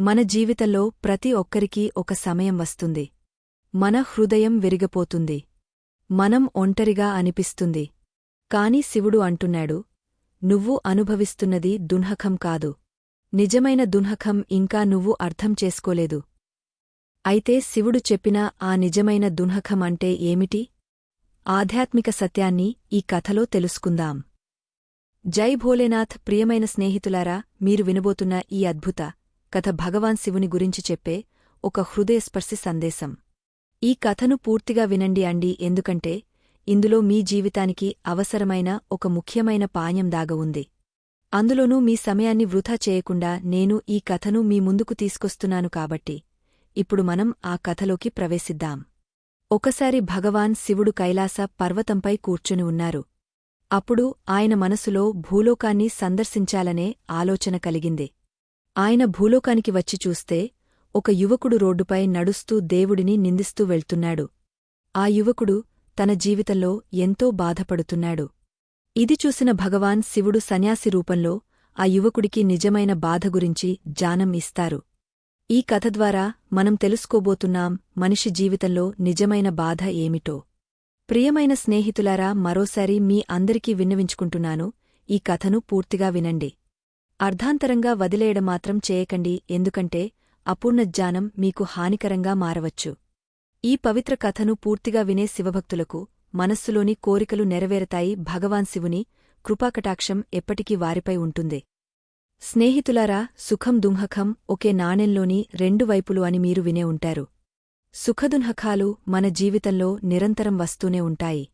మన జీవితంలో ప్రతి ఒక్కరికీ ఒక సమయం వస్తుంది. మన హృదయం విరిగపోతుంది. మనం ఒంటరిగా అనిపిస్తుంది. కాని శివుడు అంటున్నాడు నువ్వు అనుభవిస్తున్నది దున్హకం కాదు. నిజమైన దున్హకం ఇంకా నువ్వు అర్థం చేసుకోలేదు. అయితే శివుడు చెప్పిన ఆ నిజమైన దున్హకం అంటే ఏమిటి? ఆధ్యాత్మిక సత్యాన్ని ఈ కథలో తెలుసుకుందాం. జై భోలేనాథ్ ప్రియమైన స్నేహితులారా మీరు వినబోతున్న ఈ అద్భుత కథ భగవాన్ శివుని గురించి చెప్పే ఒక హృదయస్పర్శి సందేశం. ఈ కథను పూర్తిగా వినండి అండి ఎందుకంటే ఇందులో మీ జీవితానికి అవసరమైన ఒక ముఖ్యమైన పాయం దాగ ఉంది. అందులోనూ మీ సమయాన్ని వృధా చేయకుండా నేను ఈ కథను మీ ముందుకు తీసుకొస్తున్నాను కాబట్టి ఇప్పుడు మనం ఆ కథలోకి ప్రవేశిద్దాం. ఒకసారి భగవాన్ శివుడు కైలాస పర్వతంపై కూర్చుని ఉన్నారు. అప్పుడు ఆయన మనసులో భూలోకాన్ని సందర్శించాలనే ఆలోచన కలిగింది. ఆయన భూలోకానికి వచ్చి చూస్తే ఒక యువకుడు రోడ్డుపై నడుస్తూ దేవుడిని నిందిస్తూ వెళ్తున్నాడు. ఆ యువకుడు తన జీవితంలో ఎంతో బాధపడుతున్నాడు. ఇది చూసిన భగవాన్ శివుడు సన్యాసి రూపంలో ఆ యువకుడికి నిజమైన బాధ గురించి జానం ఇస్తారు. ఈ కథ ద్వారా మనం తెలుసుకోబోతున్నాం మనిషి జీవితంలో నిజమైన బాధ ఏమిటో. ప్రియమైన స్నేహితులారా మరోసారి మీ అందరికీ విన్నవించుకుంటున్నాను. ఈ కథను పూర్తిగా వినండి. అర్ధాంతరంగా వదిలేయడం మాత్రం చేయకండి ఎందుకంటే అపూర్ణజ్ఞానం మీకు హానికరంగా మారవచ్చు. ఈ పవిత్ర కథను పూర్తిగా వినే శివభక్తులకు మనస్సులోని కోరికలు నెరవేరతాయి. భగవాన్ శివుని కృపాకటాక్షం ఎప్పటికీ వారిపై ఉంటుంది. స్నేహితులారా సుఖం దుంహకం ఒకే నాణెంలోని రెండు వైపులు అని మీరు వినే ఉంటారు. సుఖదున్హకాలు మన జీవితంలో నిరంతరం వస్తూనే ఉంటాయి.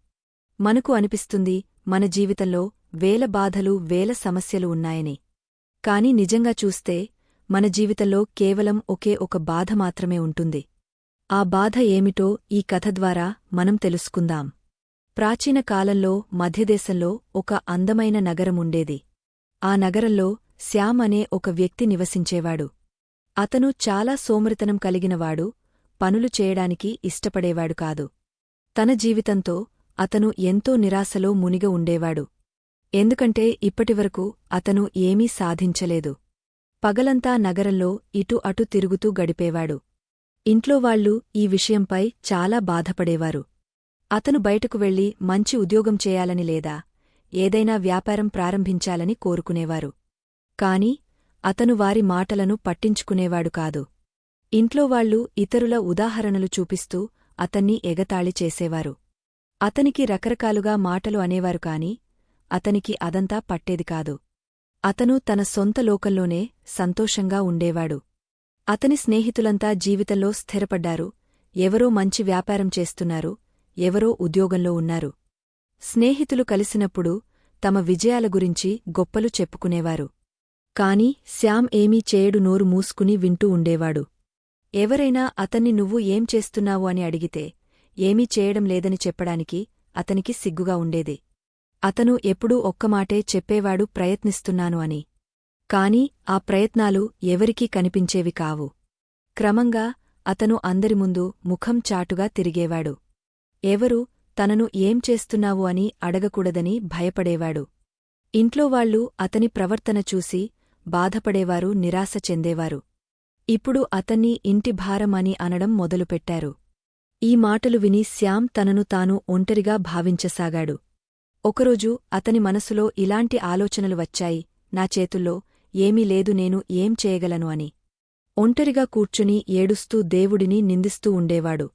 మనకు అనిపిస్తుంది మన జీవితంలో వేల బాధలు వేల సమస్యలు ఉన్నాయని. కాని నిజంగా చూస్తే మన జీవితంలో కేవలం ఒకే ఒక బాధ మాత్రమే ఉంటుంది. ఆ బాధ ఏమిటో ఈ కథ ద్వారా మనం తెలుసుకుందాం. ప్రాచీన కాలంలో మధ్యదేశంలో ఒక అందమైన నగరముండేది ఆ నగరంలో శ్యామ్ అనే ఒక వ్యక్తి నివసించేవాడు. అతను చాలా సోమరితనం కలిగినవాడు పనులు చేయడానికి ఇష్టపడేవాడు కాదు. తన జీవితంతో అతను ఎంతో నిరాశలో మునిగ ఉండేవాడు. ఎందుకంటే ఇప్పటివరకు అతను ఏమీ సాధించలేదు. పగలంతా నగరంలో ఇటు అటు తిరుగుతూ గడిపేవాడు. ఇంట్లోవాళ్ళు ఈ విషయంపై చాలా బాధపడేవారు. అతను బయటకు వెళ్ళి మంచి ఉద్యోగం చేయాలని లేదా ఏదైనా వ్యాపారం ప్రారంభించాలని కోరుకునేవారు. కాని అతను వారి మాటలను పట్టించుకునేవాడు కాదు. ఇంట్లోవాళ్ళు ఇతరుల ఉదాహరణలు చూపిస్తూ అతన్ని ఎగతాళి చేసేవారు. అతనికి రకరకాలుగా మాటలు అనేవారు కాని అతనికి అదంతా పట్టేది కాదు. అతను తన సొంత లోకంలోనే సంతోషంగా ఉండేవాడు. అతని స్నేహితులంతా జీవితంలో స్థిరపడ్డారు. ఎవరో మంచి వ్యాపారం చేస్తున్నారు. ఎవరో ఉద్యోగంలో ఉన్నారు. స్నేహితులు కలిసినప్పుడు తమ విజయాల గురించి గొప్పలు చెప్పుకునేవారు. కాని శ్యామ్ ఏమీ చేయడు నోరు మూసుకుని వింటూ ఉండేవాడు. ఎవరైనా అతన్ని నువ్వు ఏం చేస్తున్నావు అని అడిగితే ఏమీ చేయడం లేదని చెప్పడానికి అతనికి సిగ్గుగా ఉండేది. అతను ఎప్పుడూ ఒక్కమాటే చెప్పేవాడు ప్రయత్నిస్తున్నాను అని. కాని ఆ ప్రయత్నాలు ఎవరికీ కనిపించేవి కావు. క్రమంగా అతను అందరి ముందు ముఖం చాటుగా తిరిగేవాడు. ఎవరు తనను ఏం చేస్తున్నావు అని అడగకూడదని భయపడేవాడు. ఇంట్లోవాళ్ళు అతని ప్రవర్తన చూసి బాధపడేవారు నిరాశ చెందేవారు. ఇప్పుడు అతన్ని ఇంటి భారం అని అనడం మొదలుపెట్టారు. ఈ మాటలు విని శ్యామ్ తనను తాను ఒంటరిగా భావించసాగాడు. ఒకరోజు అతని మనసులో ఇలాంటి ఆలోచనలు వచ్చాయి. నా చేతుల్లో ఏమీ లేదు నేను ఏం చేయగలను అని. ఒంటరిగా కూర్చుని ఏడుస్తూ దేవుడిని నిందిస్తూ ఉండేవాడు.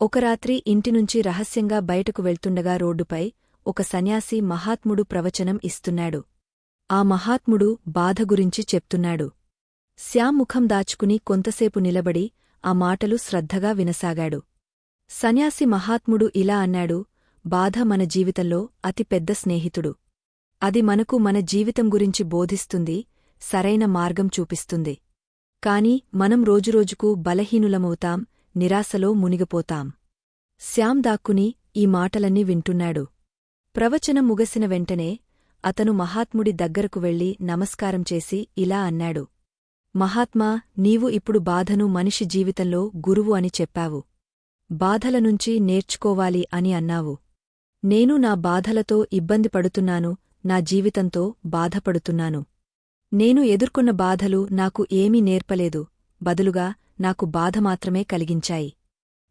ఒక రాత్రి ఇంటినుంచి రహస్యంగా బయటకు వెళ్తుండగా రోడ్డుపై ఒక సన్యాసి మహాత్ముడు ప్రవచనం ఇస్తున్నాడు. ఆ మహాత్ముడు బాధ గురించి చెప్తున్నాడు. శ్యామ్ ముఖం దాచుకుని కొంతసేపు నిలబడి ఆ మాటలు శ్రద్ధగా వినసాగాడు. సన్యాసి మహాత్ముడు ఇలా అన్నాడు బాధ మన జీవితంలో అతి పెద్ద స్నేహితుడు. అది మనకు మన జీవితం గురించి బోధిస్తుంది సరైన మార్గం చూపిస్తుంది. కాని మనం రోజురోజుకు బలహీనులమవుతాం నిరాశలో మునిగిపోతాం. శ్యామ్ దాక్కుని ఈ మాటలన్నీ వింటున్నాడు. ప్రవచనం ముగసిన వెంటనే అతను మహాత్ముడి దగ్గరకు వెళ్ళి నమస్కారం చేసి ఇలా అన్నాడు. మహాత్మా నీవు ఇప్పుడు బాధను మనిషి జీవితంలో గురువు అని చెప్పావు. బాధలనుంచి నేర్చుకోవాలి అని అన్నావు. నేను నా బాధలతో ఇబ్బంది పడుతున్నాను నా జీవితంతో బాధపడుతున్నాను. నేను ఎదుర్కొన్న బాధలు నాకు ఏమీ నేర్పలేదు బదులుగా నాకు బాధ మాత్రమే కలిగించాయి.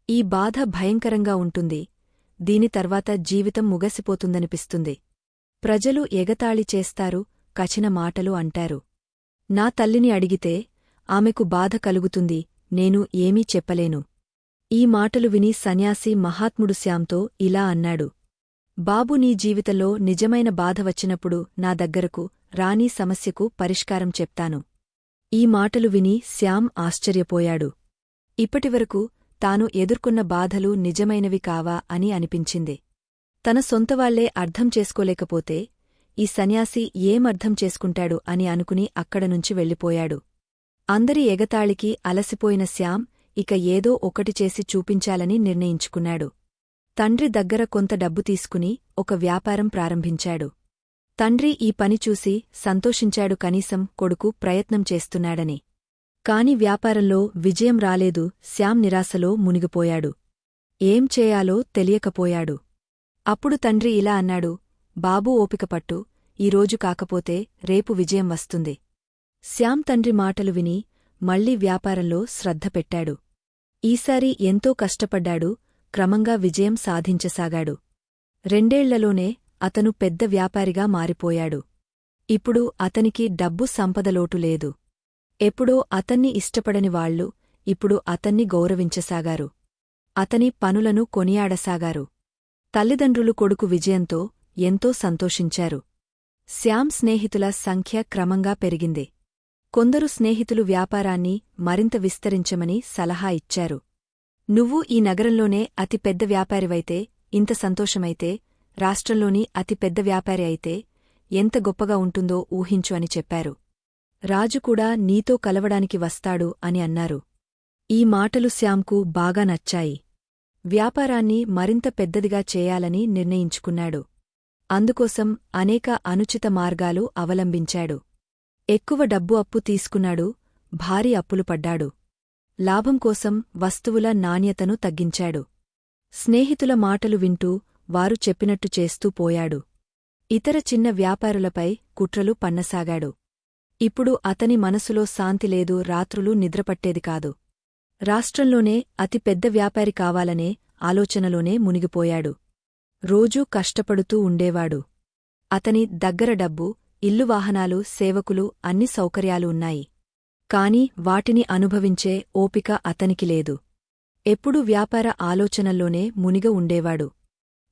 ఈ బాధ భయంకరంగా ఉంటుంది దీని తర్వాత జీవితం ముగసిపోతుందనిపిస్తుంది. ప్రజలు ఎగతాళి చేస్తారు కచిన మాటలు అంటారు. నా తల్లిని అడిగితే ఆమెకు బాధ కలుగుతుంది నేను ఏమీ చెప్పలేను. ఈ మాటలు విని సన్యాసి మహాత్ముడు శ్యాంతో ఇలా అన్నాడు. బాబు నీ జీవితంలో నిజమైన బాధ వచ్చినప్పుడు నా దగ్గరకు రానీ సమస్యకు పరిష్కారం చెప్తాను. ఈ మాటలు విని శ్యామ్ ఆశ్చర్యపోయాడు. ఇప్పటివరకు తాను ఎదుర్కొన్న బాధలు నిజమైనవి కావా అని అనిపించింది. తన సొంతవాళ్ళే అర్థం చేసుకోలేకపోతే ఈ సన్యాసి ఏమర్థం చేసుకుంటాడు అని అనుకుని అక్కడనుంచి వెళ్ళిపోయాడు. అందరి ఎగతాళికి అలసిపోయిన శ్యామ్ ఇక ఏదో ఒకటి చేసి చూపించాలని నిర్ణయించుకున్నాడు. తండ్రి దగ్గర కొంత డబ్బు తీసుకుని ఒక వ్యాపారం ప్రారంభించాడు. తండ్రి ఈ పని చూసి సంతోషించాడు కనీసం కొడుకు ప్రయత్నం చేస్తున్నాడని. కాని వ్యాపారంలో విజయం రాలేదు శ్యామ్ నిరాశలో మునిగిపోయాడు. ఏం చేయాలో తెలియకపోయాడు. అప్పుడు తండ్రి ఇలా అన్నాడు బాబూ ఓపికపట్టు ఈరోజు కాకపోతే రేపు విజయం వస్తుంది. శ్యామ్ తండ్రి మాటలు విని మళ్ళీ వ్యాపారంలో శ్రద్ధ పెట్టాడు. ఈసారి ఎంతో కష్టపడ్డాడు క్రమంగా విజయం సాధించసాగాడు. రెండేళ్ళలోనే అతను పెద్ద వ్యాపారిగా మారిపోయాడు. ఇప్పుడు అతనికి డబ్బు సంపదలోటు లేదు. ఎప్పుడో అతన్ని ఇష్టపడని వాళ్ళు ఇప్పుడు అతన్ని గౌరవించసాగారు. అతని పనులను కొనియాడసాగారు. తల్లిదండ్రులు కొడుకు విజయంతో ఎంతో సంతోషించారు. శ్యామ్ స్నేహితుల సంఖ్య క్రమంగా పెరిగింది. కొందరు స్నేహితులు వ్యాపారాన్ని మరింత విస్తరించమని సలహా ఇచ్చారు. నువ్వు ఈ నగరంలోనే అతి పెద్ద వ్యాపారివైతే ఇంత సంతోషమైతే రాష్ట్రంలోని అతి పెద్ద వ్యాపారి అయితే ఎంత గొప్పగా ఉంటుందో ఊహించు అని చెప్పారు. రాజు కూడా నీతో కలవడానికి వస్తాడు అని అన్నారు. ఈ మాటలు శ్యాంకు బాగా నచ్చాయి. వ్యాపారాన్ని మరింత పెద్దదిగా చేయాలని నిర్ణయించుకున్నాడు. అందుకోసం అనేక అనుచిత మార్గాలు అవలంబించాడు. ఎక్కువ డబ్బు అప్పు తీసుకున్నాడు భారీ అప్పులు పడ్డాడు. లాభం కోసం వస్తువుల నాణ్యతను తగ్గించాడు. స్నేహితుల మాటలు వింటూ వారు చెప్పినట్టు చేస్తూ పోయాడు. ఇతర చిన్న వ్యాపారులపై కుట్రలు పన్నసాగాడు. ఇప్పుడు అతని మనసులో శాంతి లేదు రాత్రులు నిద్రపట్టేది కాదు. రాష్ట్రంలోనే అతి పెద్ద వ్యాపారి కావాలనే ఆలోచనలోనే మునిగిపోయాడు. రోజూ కష్టపడుతూ ఉండేవాడు. అతని దగ్గర డబ్బు ఇల్లు వాహనాలు సేవకులు అన్ని సౌకర్యాలు ఉన్నాయి. కాని వాటిని అనుభవించే ఓపిక అతనికి లేదు. ఎప్పుడూ వ్యాపార ఆలోచనల్లోనే మునిగ ఉండేవాడు.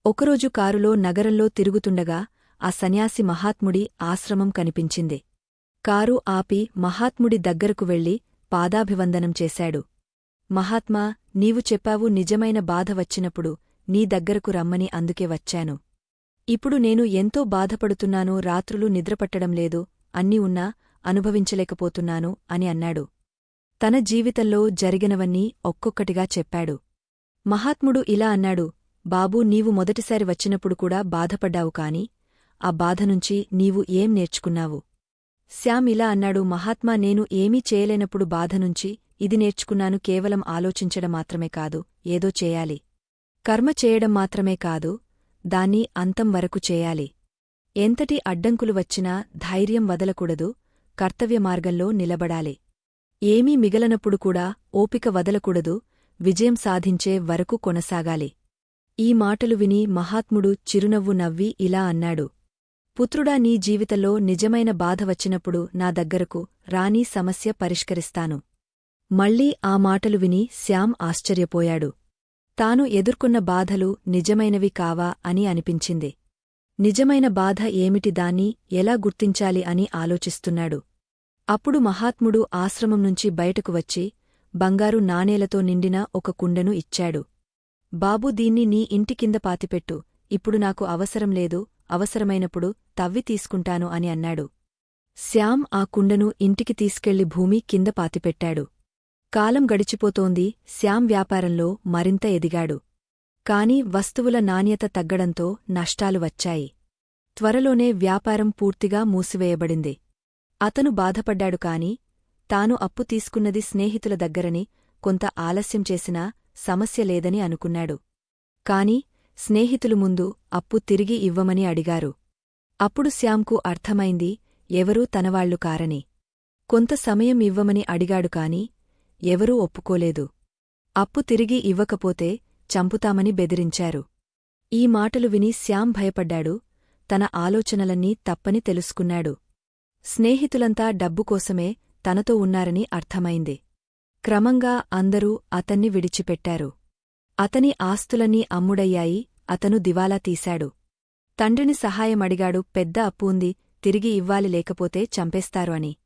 ఒకరోజు కారులో నగరంలో తిరుగుతుండగా ఆ సన్యాసి మహాత్ముడి ఆశ్రమం కనిపించింది. కారు ఆపి మహాత్ముడి దగ్గరకు వెళ్ళి పాదాభివందనం చేశాడు. మహాత్మా నీవు చెప్పావు నిజమైన బాధ వచ్చినప్పుడు నీ దగ్గరకు రమ్మని అందుకే వచ్చాను. ఇప్పుడు నేను ఎంతో బాధపడుతున్నాను రాత్రులు నిద్రపట్టడం లేదు అన్నీ ఉన్నా అనుభవించలేకపోతున్నాను అని అన్నాడు. తన జీవితంలో జరిగినవన్నీ ఒక్కొక్కటిగా చెప్పాడు. మహాత్ముడు ఇలా అన్నాడు బాబూ నీవు మొదటిసారి వచ్చినప్పుడు కూడా బాధపడ్డావు కాని ఆ బాధనుంచి నీవు ఏం నేర్చుకున్నావు? శ్యామ్ ఇలా అన్నాడు మహాత్మా నేను ఏమీ చేయలేనప్పుడు బాధనుంచి ఇది నేర్చుకున్నాను కేవలం ఆలోచించడం మాత్రమే కాదు ఏదో చేయాలి. కర్మ చేయడం మాత్రమే కాదు దాన్ని అంతం వరకు చేయాలి. ఎంతటి అడ్డంకులు వచ్చినా ధైర్యం వదలకూడదు కర్తవ్య మార్గంలో నిలబడాలి. ఏమీ మిగలనప్పుడు కూడా ఓపిక వదలకూడదు విజయం సాధించే వరకు కొనసాగాలి. ఈ మాటలు విని మహాత్ముడు చిరునవ్వు నవ్వి ఇలా అన్నాడు. పుత్రుడా నీ జీవితంలో నిజమైన బాధ వచ్చినప్పుడు నా దగ్గరకు రానీ సమస్య పరిష్కరిస్తాను. మళ్ళీ ఆ మాటలు విని శ్యామ్ ఆశ్చర్యపోయాడు. తాను ఎదుర్కొన్న బాధలు నిజమైనవి కావా అని అనిపించింది. నిజమైన బాధ ఏమిటి దాన్ని ఎలా గుర్తించాలి అని ఆలోచిస్తున్నాడు. అప్పుడు మహాత్ముడు ఆశ్రమం నుంచి బయటకు వచ్చి బంగారు నాణేలతో నిండిన ఒక కుండను ఇచ్చాడు. బాబూ దీన్ని నీ ఇంటి కింద పాతిపెట్టు. ఇప్పుడు నాకు అవసరం లేదు. అవసరమైనప్పుడు తవ్వి తీసుకుంటాను అని అన్నాడు. శ్యామ్ ఆ కుండను ఇంటికి తీసుకెళ్ళి భూమి కింద పాతిపెట్టాడు. కాలం గడిచిపోతోంది. శ్యామ్ వ్యాపారంలో మరింత ఎదిగాడు. కాని వస్తువుల నాణ్యత తగ్గడంతో నష్టాలు వచ్చాయి. త్వరలోనే వ్యాపారం పూర్తిగా మూసివేయబడింది. అతను బాధపడ్డాడు కాని తాను అప్పు తీసుకున్నది స్నేహితుల దగ్గరని కొంత ఆలస్యం చేసినా సమస్య లేదని అనుకున్నాడు. కాని స్నేహితులు ముందు అప్పు తిరిగి ఇవ్వమని అడిగారు. అప్పుడు శ్యాంకు అర్థమైంది ఎవరూ తనవాళ్ళు కారని. కొంత సమయం ఇవ్వమని అడిగాడు కాని ఎవరూ ఒప్పుకోలేదు. అప్పు తిరిగి ఇవ్వకపోతే చంపుతామని బెదిరించారు. ఈ మాటలు విని శ్యామ్ భయపడ్డాడు. తన ఆలోచనలన్నీ తప్పని తెలుసుకున్నాడు. స్నేహితులంతా డబ్బు కోసమే తనతో ఉన్నారని అర్థమైంది. క్రమంగా అందరూ అతన్ని విడిచిపెట్టారు. అతని ఆస్తులన్నీ అమ్ముడయ్యాయి. అతను దివాలా తీశాడు. తండ్రిని సహాయమడిగాడు పెద్ద అప్పు ఉంది. తిరిగి ఇవ్వాలి లేకపోతే చంపేస్తారు అని.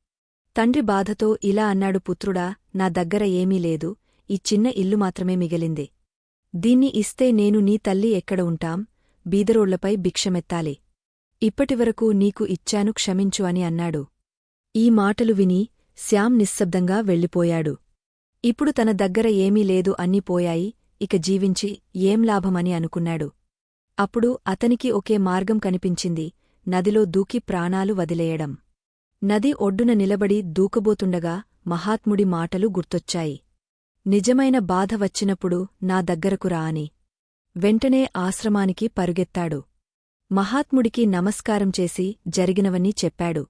తండ్రి బాధతో ఇలా అన్నాడు. పుత్రుడా నా దగ్గర ఏమీ లేదు. ఈ చిన్న ఇల్లు మాత్రమే మిగిలింది. దీన్ని ఇస్తే నేను నీ తల్లి ఎక్కడ ఉంటాం? బీదరోళ్ళపై భిక్షమెత్తాలి. ఇప్పటివరకు నీకు ఇచ్చాను క్షమించు అని అన్నాడు. ఈ మాటలు విని శ్యామ్ నిశ్శబ్దంగా వెళ్ళిపోయాడు. ఇప్పుడు తన దగ్గర ఏమీ లేదు అన్నీ పోయాయి ఇక జీవించి ఏం లాభమని అనుకున్నాడు. అప్పుడు అతనికి ఒకే మార్గం కనిపించింది నదిలో దూకి ప్రాణాలు వదిలేయడం. నది ఒడ్డున నిలబడి దూకబోతుండగా మహాత్ముడి మాటలు గుర్తొచ్చాయి. నిజమైన బాధ వచ్చినప్పుడు నా దగ్గరకు రా అని. వెంటనే ఆశ్రమానికి పరుగెత్తాడు. మహాత్ముడికి నమస్కారం చేసి జరిగినవన్నీ చెప్పాడు.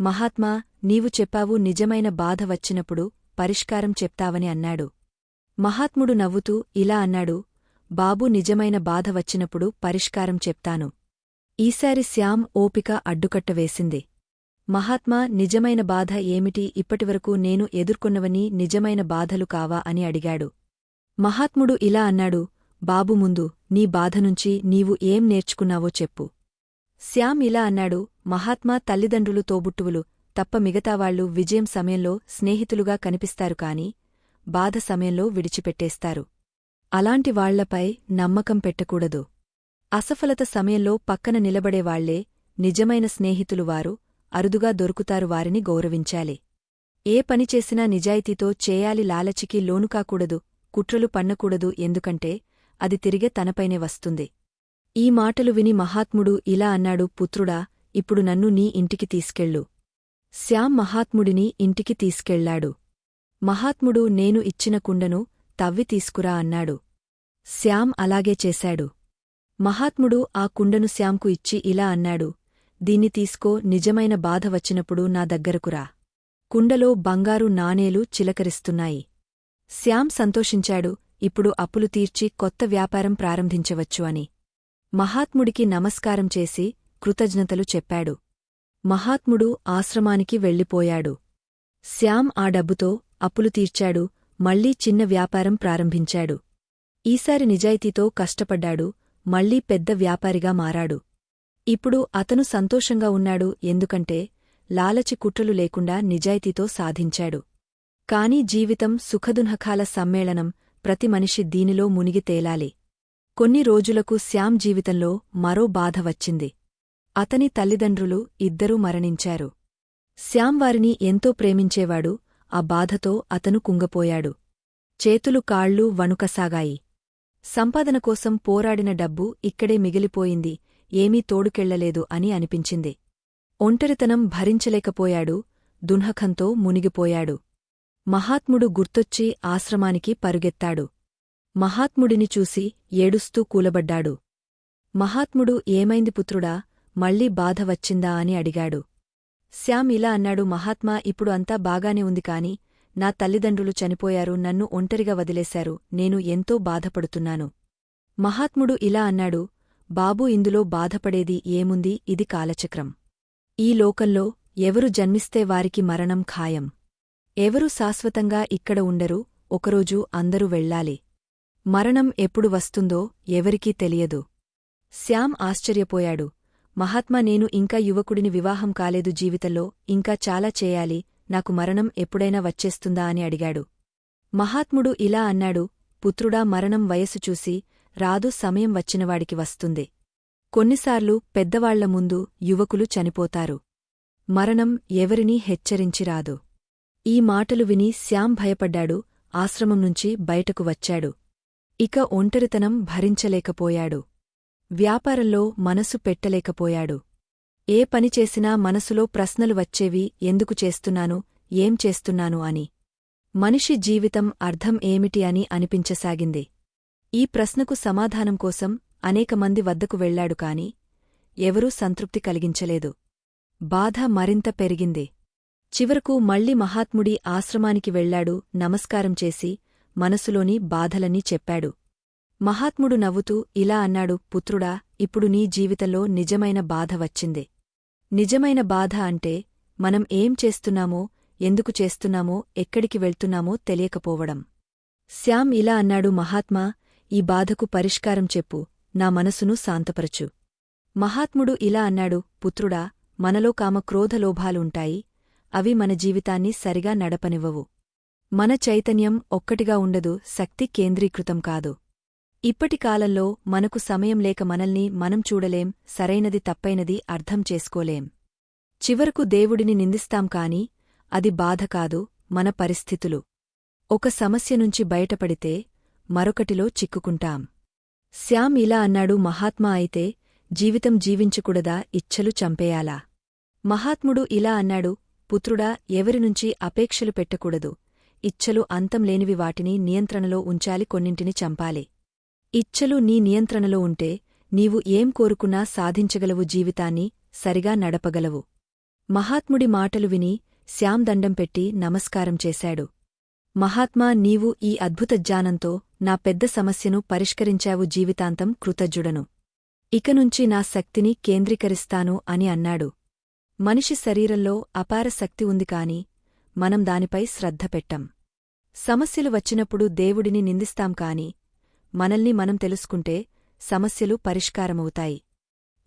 మహాత్మా నీవు చెప్పావు నిజమైన బాధ వచ్చినప్పుడు పరిష్కారం చెప్తావని అన్నాడు. మహాత్ముడు నవ్వుతూ ఇలా అన్నాడు బాబు నిజమైన బాధ వచ్చినప్పుడు పరిష్కారం చెప్తాను. ఈసారి శ్యామ్ ఓపిక అడ్డుకట్ట వేసింది. మహాత్మా నిజమైన బాధ ఏమిటి? ఇప్పటివరకు నేను ఎదుర్కొన్నవని నిజమైన బాధలు కావా అని అడిగాడు. మహాత్ముడు ఇలా అన్నాడు బాబు ముందు నీ బాధనుంచి నీవు ఏం నేర్చుకున్నావో చెప్పు శ్యామ్ ఇలా అన్నాడు మహాత్మా తల్లిదండ్రులు తోబుట్టువులు తప్ప మిగతావాళ్ళు విజయం సమయంలో స్నేహితులుగా కనిపిస్తారు కాని బాధ సమయంలో విడిచిపెట్టేస్తారు. అలాంటి వాళ్ళపై నమ్మకం పెట్టకూడదు. అసఫలత సమయంలో పక్కన నిలబడేవాళ్ళే నిజమైన స్నేహితులు వారు అరుదుగా దొరుకుతారు వారిని గౌరవించాలి. ఏ పనిచేసినా నిజాయితీతో చేయాలి లాలచికి లోనుకాకూడదు కుట్రలు పన్నకూడదు ఎందుకంటే అది తిరిగే తనపైనే వస్తుంది. ఈ మాటలు విని మహాత్ముడు ఇలా అన్నాడు పుత్రుడా ఇప్పుడు నన్ను నీ ఇంటికి తీసుకెళ్ళు. శ్యామ్ మహాత్ముడిని ఇంటికి తీసుకెళ్ళాడు. మహాత్ముడు నేను ఇచ్చిన కుండను తవ్వి తీసుకురా అన్నాడు. శ్యామ్ అలాగే చేశాడు. మహాత్ముడు ఆ కుండను శ్యాంకు ఇచ్చి ఇలా అన్నాడు దీన్ని తీసుకో నిజమైన బాధ వచ్చినప్పుడు నా దగ్గరకురా కుండలో బంగారు నాణేలు చిలకరిస్తున్నాయి. శ్యామ్ సంతోషించాడు ఇప్పుడు అప్పులు తీర్చి కొత్త వ్యాపారం ప్రారంభించవచ్చు అని. మహాత్ముడికి నమస్కారం చేసి కృతజ్ఞతలు చెప్పాడు. మహాత్ముడు ఆశ్రమానికి వెళ్ళిపోయాడు. శ్యామ్ ఆ డబ్బుతో అప్పులు తీర్చాడు మళ్ళీ చిన్న వ్యాపారం ప్రారంభించాడు. ఈసారి నిజాయితీతో కష్టపడ్డాడు మళ్ళీ పెద్ద వ్యాపారిగా మారాడు. ఇప్పుడు అతను సంతోషంగా ఉన్నాడు ఎందుకంటే లాలచి కుట్రలు లేకుండా నిజాయితీతో సాధించాడు. కాని జీవితం సుఖదునఖాల సమ్మేళనం ప్రతి మనిషి దీనిలో మునిగి తేలాలి. కొన్ని రోజులకు శ్యామ్ జీవితంలో మరో బాధ వచ్చింది. అతని తల్లిదండ్రులు ఇద్దరూ మరణించారు. శ్యామ్ వారిని ఎంతో ప్రేమించేవాడు ఆ బాధతో అతను కుంగపోయాడు. చేతులు కాళ్ళు వణుకసాగాయి. సంపాదన కోసం పోరాడిన డబ్బు ఇక్కడే మిగిలిపోయింది. ఏమీ తోడుకెళ్ళలేదు అని అనిపించింది. ఒంటరితనం భరించలేకపోయాడు దున్హఖంతో మునిగిపోయాడు. మహాత్ముడు గుర్తొచ్చి ఆశ్రమానికి పరుగెత్తాడు. మహాత్ముడిని చూసి ఏడుస్తూ కూలబడ్డాడు. మహాత్ముడు ఏమైంది పుత్రుడా మళ్ళీ బాధ వచ్చిందా? అని అడిగాడు. శ్యామ్ ఇలా అన్నాడు మహాత్మా ఇప్పుడు అంతా బాగానే ఉంది కాని నా తల్లిదండ్రులు చనిపోయారు నన్ను ఒంటరిగా వదిలేశారు నేను ఎంతో బాధపడుతున్నాను. మహాత్ముడు ఇలా అన్నాడు బాబూ ఇందులో బాధపడేది ఏముంది? ఇది కాలచక్రం. ఈ లోకంలో ఎవరు జన్మిస్తే వారికి మరణం ఖాయం. ఎవరు శాశ్వతంగా ఇక్కడ ఉండరు ఒకరోజు అందరూ వెళ్ళాలి. మరణం ఎప్పుడు వస్తుందో ఎవరికీ తెలియదు. శ్యామ్ ఆశ్చర్యపోయాడు. మహాత్మా నేను ఇంకా యువకుడిని వివాహం కాలేదు జీవితంలో ఇంకా చాలా చేయాలి నాకు మరణం ఎప్పుడైనా వచ్చేస్తుందా అని అడిగాడు. మహాత్ముడు ఇలా అన్నాడు పుత్రుడా మరణం వయసు చూసి రాదు సమయం వచ్చినవాడికి వస్తుంది. కొన్నిసార్లు పెద్దవాళ్ళ ముందు యువకులు చనిపోతారు. మరణం ఎవరినీ హెచ్చరించిరాదు ఈ మాటలు విని శ్యామ్ భయపడ్డాడు ఆశ్రమం నుంచి బయటకు వచ్చాడు. ఇక ఒంటరితనం భరించలేకపోయాడు. వ్యాపారంలో మనసు పెట్టలేకపోయాడు. ఏ పని చేసినా మనసులో ప్రశ్నలు వచ్చేవి ఎందుకు చేస్తున్నాను ఏం చేస్తున్నాను అని. మనిషి జీవితం అర్థం ఏమిటి అని అనిపించసాగింది. ఈ ప్రశ్నకు సమాధానం కోసం అనేకమంది వద్దకు వెళ్ళాడు కాని ఎవరూ సంతృప్తి కలిగించలేదు. బాధ మరింత పెరిగింది. చివరకు మళ్ళీ మహాత్ముడి ఆశ్రమానికి వెళ్ళాడు నమస్కారం చేసి మనసులోని బాధలన్నీ చెప్పాడు. మహాత్ముడు నవ్వుతూ ఇలా అన్నాడు పుత్రుడా ఇప్పుడు నీ జీవితంలో నిజమైన బాధ వచ్చింది. నిజమైన బాధ అంటే మనం ఏం చేస్తున్నామో ఎందుకు చేస్తున్నామో ఎక్కడికి వెళ్తున్నామో తెలియకపోవడం. శ్యామ్ ఇలా అన్నాడు మహాత్మా ఈ బాధకు పరిష్కారం చెప్పు నా మనసును శాంతపరచు. మహాత్ముడు ఇలా అన్నాడు పుత్రుడా మనలో కామ క్రోధలోభాలుంటాయి అవి మన జీవితాన్ని సరిగా నడపనివ్వవు. మన చైతన్యం ఒక్కటిగా ఉండదు శక్తి కేంద్రీకృతం కాదు. ఇప్పటి కాలంలో మనకు సమయం లేక మనల్ని మనం చూడలేం సరైనది తప్పైనది అర్థం చేసుకోలేం. చివరకు దేవుడిని నిందిస్తాం కాని అది బాధ కాదు మన పరిస్థితులు. ఒక సమస్య నుంచి బయటపడితే మరొకటిలో చిక్కుకుంటాం. శ్యామ్ ఇలా అన్నాడు మహాత్మా అయితే జీవితం జీవించకూడదా? ఇచ్ఛలు చంపేయాలా? మహాత్ముడు ఇలా అన్నాడు పుత్రుడా ఎవరినుంచి అపేక్షలు పెట్టకూడదు. ఇచ్ఛలు అంతం లేనివి వాటిని నియంత్రణలో ఉంచాలి కొన్నింటిని చంపాలి. ఇచ్ఛలు నీ నియంత్రణలో ఉంటే నీవు ఏం కోరుకున్నా సాధించగలవు జీవితాన్ని సరిగా నడపగలవు. మహాత్ముడి మాటలు విని శ్యామ్ దండం పెట్టి నమస్కారం చేశాడు. మహాత్మా నీవు ఈ అద్భుత జ్ఞానంతో నా పెద్ద సమస్యను పరిష్కరించావు జీవితాంతం కృతజ్ఞుడను. ఇకనుంచి నా శక్తిని కేంద్రీకరిస్తాను అని అన్నాడు. మనిషి శరీరంలో అపార శక్తి ఉంది కాని మనం దానిపై శ్రద్ధ పెట్టం. సమస్యలు వచ్చినప్పుడు దేవుడిని నిందిస్తాం కాని మనల్ని మనం తెలుసుకుంటే సమస్యలు పరిష్కారమవుతాయి.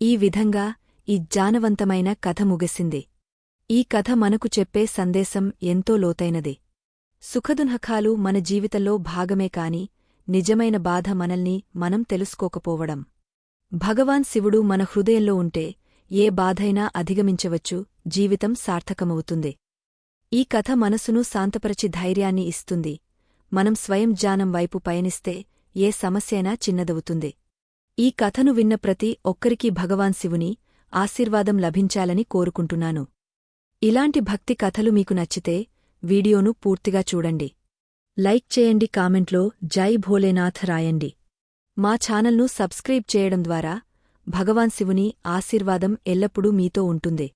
ఈ విధంగా ఈ జ్ఞానవంతమైన కథ ముగిసింది. ఈ కథ మనకు చెప్పే సందేశం ఎంతో లోతైనది. సుఖదున్హకాలు మన జీవితంలో భాగమే కాని నిజమైన బాధ మనల్ని మనం తెలుసుకోకపోవడం. భగవాన్ శివుడు మన హృదయంలో ఉంటే ఏ బాధైనా అధిగమించవచ్చు జీవితం సార్థకమవుతుంది. ఈ కథ మనసును శాంతపరచి ధైర్యాన్ని ఇస్తుంది. మనం స్వయం జ్ఞానం వైపు పయనిస్తే ఏ సమస్యైనా చిన్నదవుతుంది. ఈ కథను విన్న ప్రతి ఒక్కరికీ భగవాన్ శివుని ఆశీర్వాదం లభించాలని కోరుకుంటున్నాను. ఇలాంటి భక్తి కథలు మీకు నచ్చితే వీడియోను పూర్తిగా చూడండి. లైక్ చేయండి కామెంట్లో జై భోలేనాథ్ రాయండి. మా ఛానల్ను సబ్స్క్రైబ్ చేయడం ద్వారా భగవాన్ శివుని ఆశీర్వాదం ఎల్లప్పుడూ మీతో ఉంటుంది.